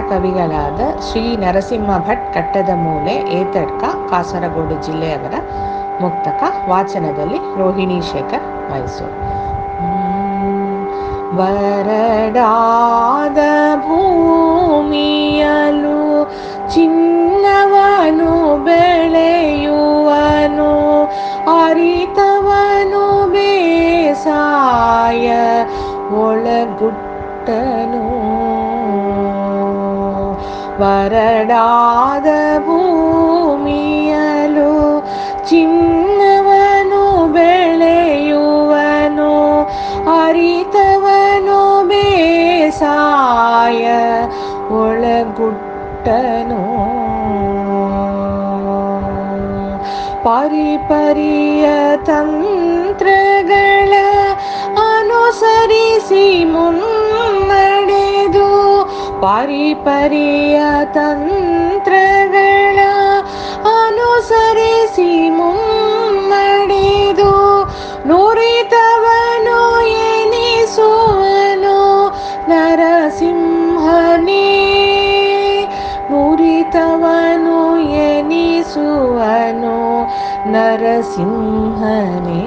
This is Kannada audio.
ಕವಿಗಳಾದ ಶ್ರೀ ನರಸಿಂಹ ಭಟ್ ಕಟ್ಟದ ಮೂಲೆ, ಏತಡ್ಕ, ಕಾಸರಗೋಡು ಜಿಲ್ಲೆಯವರ ಮುಕ್ತಕ, ವಾಚನದಲ್ಲಿ ರೋಹಿಣಿ ಶೇಖರ್, ಮೈಸೂರು. ವರಡಾದ ಭೂಮಿಯಲು ಚಿನ್ನವನು ಬೆಳೆಯುವನು, ಅರಿತವನು ಬೇಸಾಯ ಒಳಗುಟ್ಟನು ಬರಡಾದ ಭೂಮಿಯಲು ಚಿನ್ನವನು ಬೆಳೆಯುವನು ಅರಿತವನು ಬೇಸಾಯ ಒಳಗುಟ್ಟನು ಪರಿಪರಿಯ ತಂತ್ರಗಳ ಅನುಸರಿಸಿ ಮುನ್ನಡೆದು ಪರಿಪರಿಯ ತಂತ್ರಗಳ ಅನುಸರಿಸಿ ಮುನ್ನಡೆದು ನುರಿತವನು ಎನಿಸುವನು ನರಸಿಂಹನೇ. ನುರಿತವನು ಎನಿಸುವನು ನರಸಿಂಹನೇ.